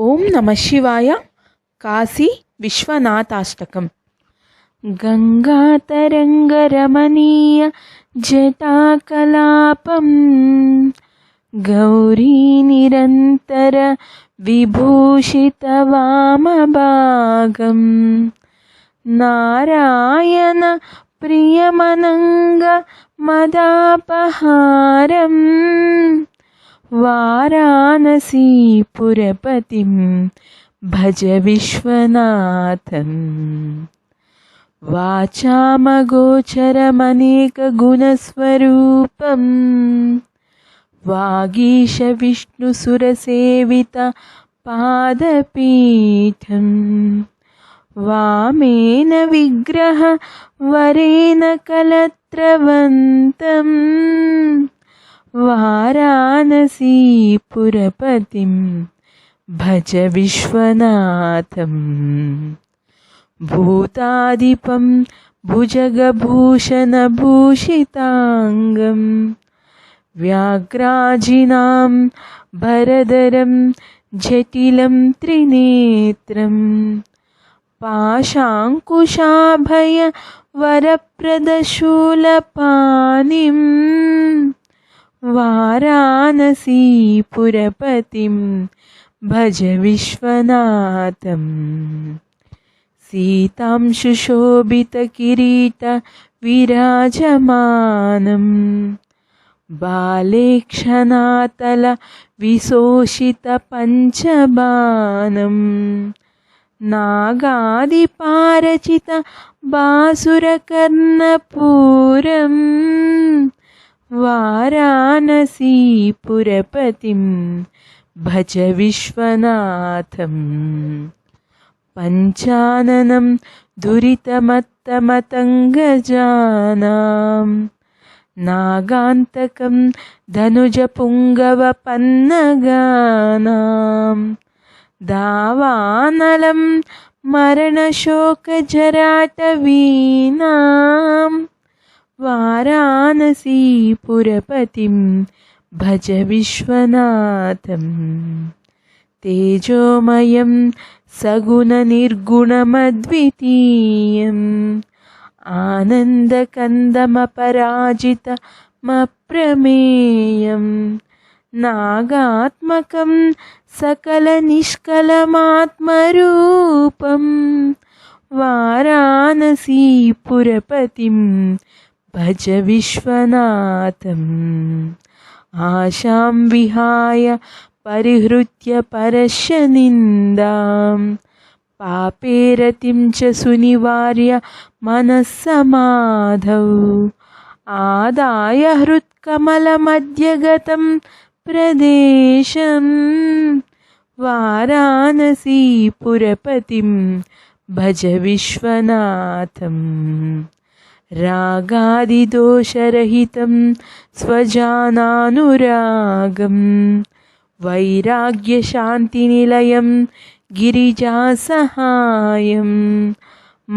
ഓം നമ ശിവായ കാശി വിശ്വനാഥാഷ്ടകം. ഗംഗാതരംഗരമണീയ ജടാകലാപം ഗൗരീ നിരന്തര വിഭൂഷിതവാമഭാഗം നാരായണ പ്രിയമനംഗ മദാപഹാരം. वाराणसीपुरपतिं भज विश्वनाथम्। वाचामगोचरमनेकगुणस्वरूपम्। पादपीठम्। वामेन विग्रह वरेण कलत्रवन्तम् वाराणसीपुरपतिं भज विश्वनाथम् भूतादिपं भुजगभूषणभूषिताङ्गम् व्याघ्राजिनां भरदरं जटिलं त्रिनेत्रम् पाशाङ्कुशाभयवरप्रदशूलपाणिम् वाराणसीपुरपतिं भज विश्वनाथम् सीतां सुशोभितकिरीटविराजमानम् बालेक्षणातलविशोषितपञ्चबाणम् नागादिपारचितबासुरकर्णपूरम् वाराणसीपुरपतिं भज विश्वनाथम्। पञ्चाननं दुरितमत्तमतङ्गजानां नागान्तकं धनुजपुङ्गवपन्नगानां दावानलं मरणशोकजराटवीनाम् वाराणसीपुरपतिं भज विश्वनाथम्। तेजोमयं सगुणनिर्गुणमद्वितीयम् आनन्दकन्दमपराजितमप्रमेयं नागात्मकं सकलनिष्कलमात्मरूपं वाराणसीपुरपतिं भज विश्वनाथम्। आशां विहाय परिहृत्य परस्य निन्दां पापेरतिं च सुनिवार्य मनःसमाधौ आदाय हृत्कमलमध्यगतं प्रदेशं वाराणसीपुरपतिं भज विश्वनाथम् रागादिदोषरहितं स्वजानानुरागं वैराग्यशान्तिनिलयं गिरिजासहायं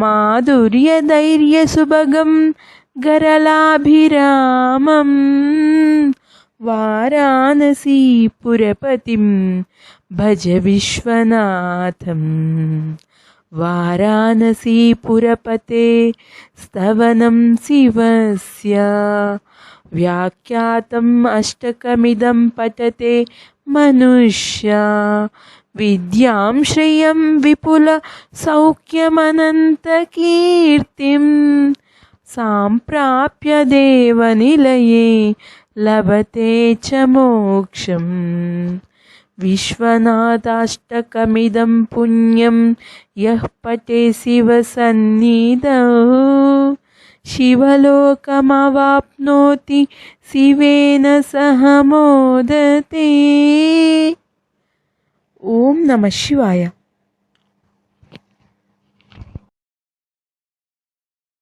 माधुर्यधैर्यसुभगं गरलाभिरामं वाराणसीपुरपतिं भज विश्वनाथम् वाराणसीपुरपते स्तवनं शिवस्य व्याख्यातम् अष्टकमिदं पठते मनुष्या विद्यां श्रियं विपुलसौख्यमनन्तकीर्तिं साम्प्राप्य देवनिलये लभते च मोक्षम् विश्वनाथाष्टकमिदं पुण्यं यः पटे शिवसन्निधौ। शिवलोकमवाप्नोति शिवेन सह मोदते। ॐ नमः शिवाय